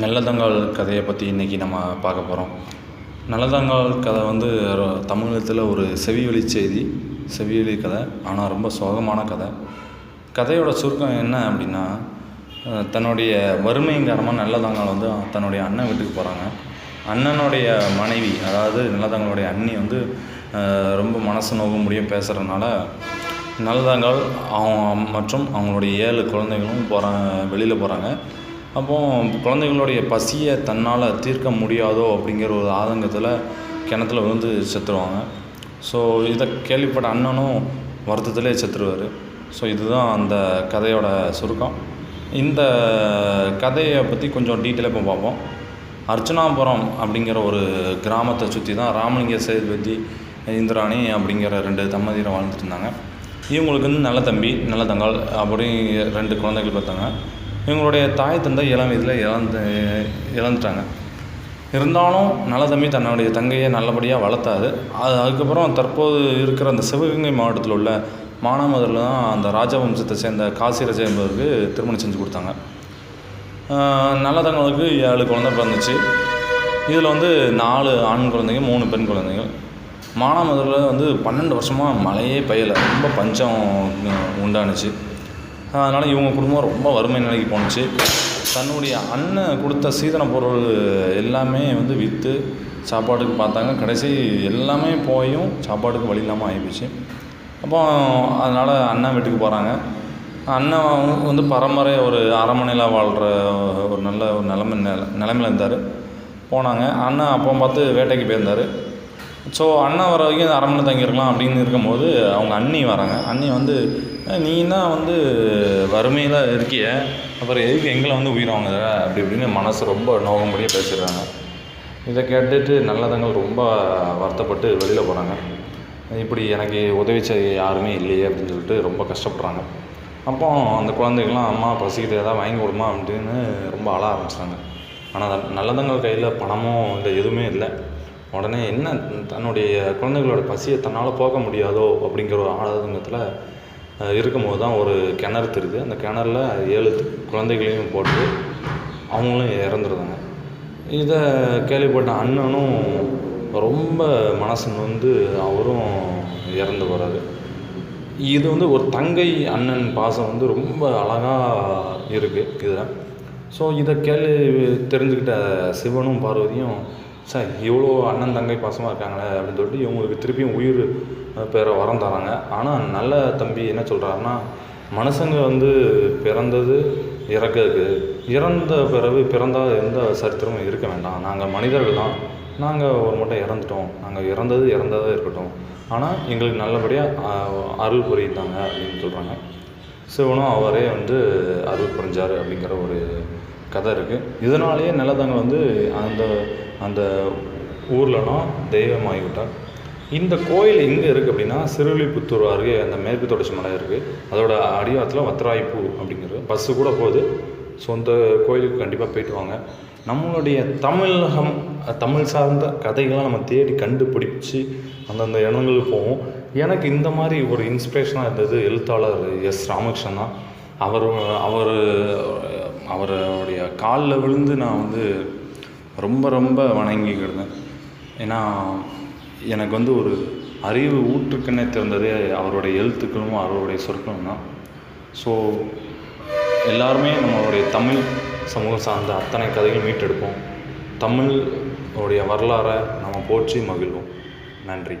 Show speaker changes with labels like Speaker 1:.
Speaker 1: நல்லதங்காள் கதையை பற்றி இன்றைக்கி நம்ம பார்க்க போகிறோம் நல்லதங்காள் கதை வந்து தமிழகத்தில் ஒரு செவிவழி செய்தி செவிவழி கதை ஆனால் ரொம்ப சோகமான கதை. கதையோட சுருக்கம் என்ன அப்படின்னா தன்னுடைய வறுமையின் காரணமாக நல்லதங்காள் வந்து தன்னுடைய அண்ணன் வீட்டுக்கு போகிறாங்க அண்ணனுடைய மனைவி அதாவது நல்லதங்களுடைய அண்ணி வந்து ரொம்ப மனசு நோக முடியும் பேசுகிறதுனால நல்லதங்கால் அவங்க மற்றும் அவங்களுடைய ஏழு குழந்தைகளும் போகிறாங்க வெளியில் போகிறாங்க அப்போ குழந்தைகளுடைய பசியை தன்னால் தீர்க்க முடியாதோ அப்படிங்கிற ஒரு ஆதங்கத்தில் கிணத்துல விழுந்து செத்துருவாங்க. ஸோ இதை கேள்விப்பட்ட அண்ணனும் வருத்தத்திலே செத்துருவார். ஸோ இதுதான் அந்த கதையோட சுருக்கம். இந்த கதையை பற்றி கொஞ்சம் டீட்டெயிலாக இப்போ பார்ப்போம். அர்ச்சனாபுரம் அப்படிங்கிற ஒரு கிராமத்தை சுற்றி தான் ராமலிங்க சேதுபதி இந்திராணி அப்படிங்கிற ரெண்டு தம்பதியரை வாழ்ந்துட்டு இருந்தாங்க. இவங்களுக்கு வந்து நல்ல தம்பி நல்ல தங்கால் அப்படி ரெண்டு குழந்தைகள் பார்த்தாங்க இவங்களுடைய தாய் தந்தை இளம் வயதில் இழந்து இழந்துட்டாங்க இருந்தாலும் நல்ல தம்பி தன்னுடைய தங்கையை நல்லபடியாக வளர்த்தாரு. அது அதுக்கப்புறம் தற்போது இருக்கிற அந்த சிவகங்கை மாவட்டத்தில் உள்ள மானாமதுரில் தான் அந்த ராஜவம்சத்தை சேர்ந்த காசிராஜ என்பவருக்கு திருமணம் செஞ்சு கொடுத்தாங்க. நல்ல தங்களுக்கு ஏழு குழந்தை பிறந்துச்சு. இதில் வந்து நாலு ஆண் குழந்தைங்க மூணு பெண் குழந்தைங்க. மானாமதுரில் வந்து பன்னெண்டு வருஷமாக மழையே பெய்யலை. ரொம்ப பஞ்சம் உண்டானுச்சு. அதனால் இவங்க குடும்பம் ரொம்ப வறுமை நிலைக்கு போணுச்சு. தன்னுடைய அண்ணன் கொடுத்த சீதன பொருள் எல்லாமே வந்து விற்று சாப்பாட்டுக்கு பார்த்தாங்க. கடைசி எல்லாமே போயும் சாப்பாட்டுக்கு வழி இல்லாமல் ஆகிப்போச்சு அப்போ அதனால் அண்ணன் வீட்டுக்கு போகிறாங்க அண்ணன் வந்து பரம்பரை ஒரு அரண்மனையில் வாழ்கிற ஒரு நல்ல ஒரு நிலமை நில நிலமையில் இருந்தார். போனாங்க. அண்ணன் அப்போ பார்த்து வேட்டைக்கு போயிருந்தார். ஸோ அண்ணன் வர வரைக்கும் இந்த அரண்மனை தங்கியிருக்கலாம் அப்படின்னு இருக்கும்போது அவங்க அண்ணி வராங்க. அண்ணி வந்து நீ தான் வந்து வறுமையில் இருக்கிய அப்புறம் எதுக்கு எங்களை வந்து உயிர் வாங்குற அப்படி இப்படின்னு மனசு ரொம்ப நோகம்படியாக பேசிடுறாங்க. இதை கேட்டுட்டு நல்லதங்கள் ரொம்ப வருத்தப்பட்டு வெளியில் போகிறாங்க இப்படி எனக்கு உதவி செய்ய யாருமே இல்லையே அப்படின்னு சொல்லிட்டு ரொம்ப கஷ்டப்படுறாங்க. அப்போ அந்த குழந்தைகள்லாம் அம்மா பசிக்கிட்டு ஏதாவது வாங்கி கொடுமா? அப்படின்னு ரொம்ப அழ ஆரம்பிச்சிட்டாங்க. ஆனால் நல்லதங்கள் கையில் பணமோ இல்லை எதுவுமே இல்லை. உடனே என்ன தன்னுடைய குழந்தைகளோட பசியை தன்னால் போக முடியாதோ அப்படிங்கிற ஒரு ஆதங்கத்தில் இருக்கும்போது தான் ஒரு கிணறு தெரியுது. அந்த கிணறுல ஏழு குழந்தைகளையும் போட்டு அவங்களும் இறந்துருந்தாங்க. இதை கேள்விப்பட்ட அண்ணனும் ரொம்ப மனசு வந்து அவரும் இறந்து போகிறாரு இது வந்து ஒரு தங்கை அண்ணன் பாசம் வந்து ரொம்ப அழகாக இருக்குது இதில். ஸோ இதை கேள்வி தெரிஞ்சுக்கிட்ட சிவனும் பார்வதியும் சார் இவ்வளோ அண்ணன் தங்கை பாசமாக இருக்காங்களே அப்படின்னு சொல்லிட்டு இவங்களுக்கு திருப்பியும் உயிர் பேரை வரம் தராங்க. ஆனால் நல்ல தம்பி என்ன சொல்கிறாருன்னா மனுஷங்க வந்து பிறந்தது இறக்கிறதுக்கு இறந்த பிறகு பிறந்தால் எந்த சரித்திரமும் இருக்க வேண்டாம். நாங்கள் மனிதர்கள் தான். நாங்கள் ஒரு மட்டும் இறந்துட்டோம். நாங்கள் இறந்தது இறந்ததாக இருக்கட்டும். ஆனால் எங்களுக்கு நல்லபடியாக அருள் புரியுதாங்க அப்படின்னு சொல்கிறாங்க சிவனும் அவரே வந்து அருள் புரிஞ்சார் அப்படிங்கிற ஒரு கதை இருக்குது இதனாலேயே நிலதங்க வந்து அந்த அந்த ஊர்லலாம் தெய்வமாகிவிட்டார். இந்த கோயில் எங்கே இருக்குது அப்படின்னா சிறுவில்லிபுத்தூர் அருகே அந்த மேற்கு தொடர்ச்சி மலை இருக்குது அதோட அடிவாரத்தில் வத்ராய்ப்பூ அப்படிங்கிறது பஸ்ஸு கூட போகுது. சொந்த கோயிலுக்கு கண்டிப்பாக போயிட்டு வாங்க. நம்மளுடைய தமிழகம் தமிழ் சார்ந்த கதைகள்லாம் நம்ம தேடி கண்டுபிடிச்சி அந்தந்த இடங்களுக்கு போவோம் எனக்கு இந்த மாதிரி ஒரு இன்ஸ்பிரேஷனாக இருந்தது எழுத்தாளர் எஸ் ராமகிருஷ்ணன் தான். அவர் அவர் அவருடைய காலில் விழுந்து நான் வந்து ரொம்ப ரொம்ப வணங்கிக்கிடுதேன் ஏன்னா எனக்கு வந்து ஒரு அறிவு ஊற்றுக்கண்ணே திறந்ததே அவருடைய எழுத்துக்களும் அவருடைய சொற்களும் தான். ஸோ எல்லாருமே நம்மளுடைய தமிழ் சமூகம் சார்ந்த அத்தனை கதைகள் மீட்டெடுப்போம். தமிழ் உடைய வரலாறை நம்ம போற்றி மகிழ்வோம். நன்றி.